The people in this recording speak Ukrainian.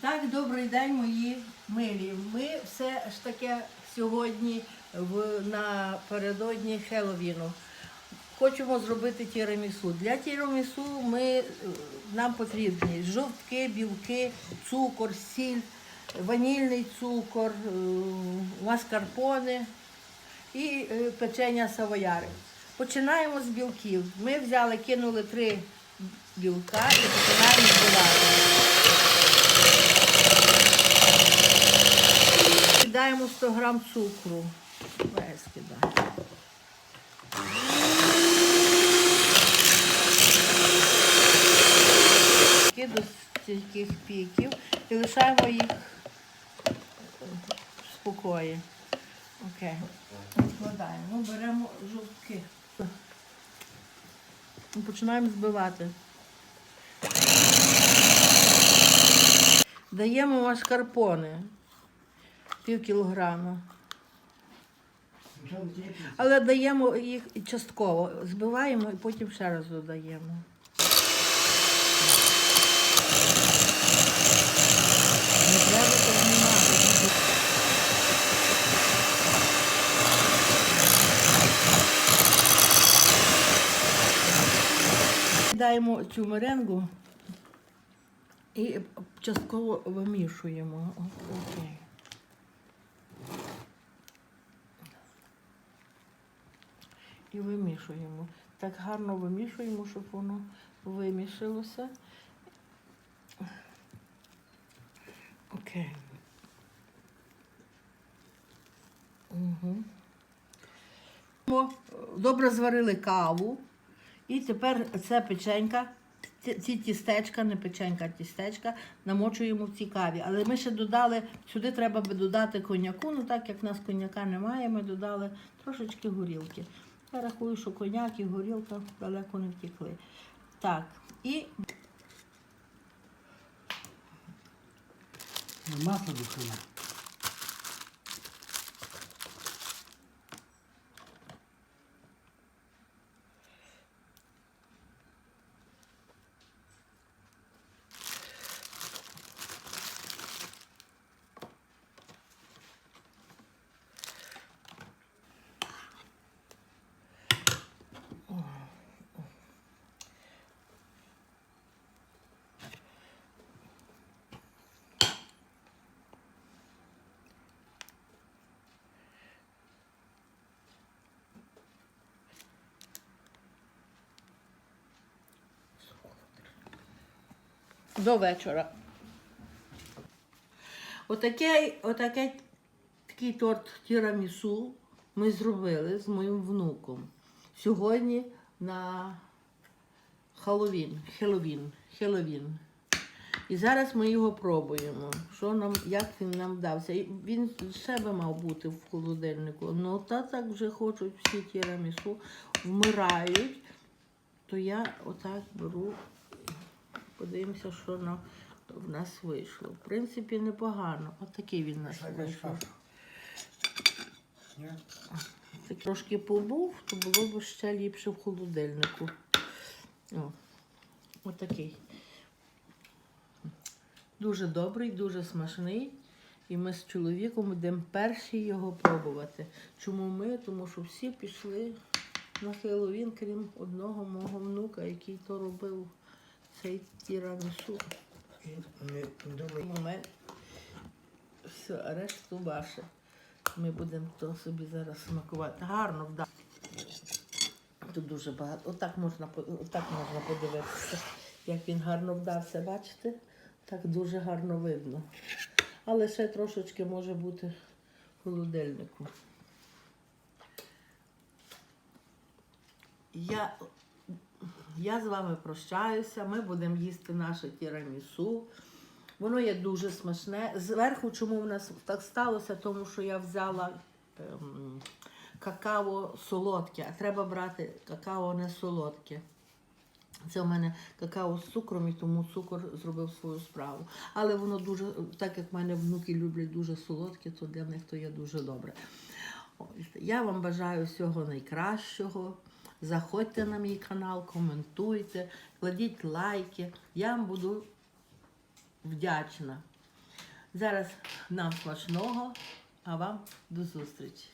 так, добрий день, мої милі. Ми все ж таки сьогодні в, напередодні Хеллоуіну хочемо зробити тірамісу. Для тірамісу ми, е, нам потрібні жовтки, білки, цукор, сіль, ванільний цукор, е, маскарпоне і е, печення савояри. Починаємо з білків. Ми взяли, кинули три білка і починаємо збивати. Кидаємо 100 грам цукру. Весь кидаємо. До стільких піків і лишаємо їх в спокої. Окей. Відкладаємо. Ну, беремо жовтки. Починаємо збивати. Даємо маскарпоне пів кілограма. Але даємо їх частково. Збиваємо і потім ще раз додаємо. Не треба так знімати. Даємо цю меренгу і частково вимішуємо. Окей. І вимішуємо. Так гарно вимішуємо, щоб воно вимішалося. Окей. Угу. Добре зварили каву. І тепер ця печенька, ці тістечка, не печенька, а тістечка, намочуємо в цій каві. Але ми ще додали, сюди треба би додати коньяку, ну так як в нас коньяка немає, ми додали трошечки горілки. Я рахую, що коняк і горілка далеко не втекли. Так, і Масло духове. До вечора. Отаке, отаке, такий торт тірамісу ми зробили з моїм внуком. Сьогодні на Хеллоуін, Хеллоуін, Хеллоуін. І зараз ми його пробуємо. Що нам, як він нам вдався. Він з себе мав бути в холодильнику. Ну та так вже хочуть всі тірамісу, вмирають. То я отак беру Подивимося, що на, в нас вийшло. В принципі, непогано. От такий він у нас вийшов. Так трошки побув, то було б ще ліпше в холодильнику. О, отакий. Дуже добрий, дуже смачний. І ми з чоловіком будемо перші його пробувати. Чому ми? Тому що всі пішли на Хеллоуін, крім одного мого внука, який то робив цей тірамісу. Не момент. Все, решту ваше. Ми будемо то собі зараз смакувати. Гарно вдав. Тут дуже багато. Отак можна, отак можна подивитися, як він гарно вдався, бачите? Так дуже гарно видно. Але ще трошечки може бути в холодильнику. Я, я з вами прощаюся. Ми будемо їсти наше тірамісу. Воно є дуже смачне. Зверху, чому в нас так сталося? Тому що я взяла ем, какао солодке, а треба брати какао не солодке. Це у мене какао з цукром, і тому цукор зробив свою справу. Але воно дуже, так як в мене внуки люблять дуже солодке, то для них то є дуже добре. Я вам бажаю всього найкращого. Заходьте на мій канал, коментуйте, кладіть лайки. Я вам буду вдячна. Зараз нам смачного, а вам до зустрічі.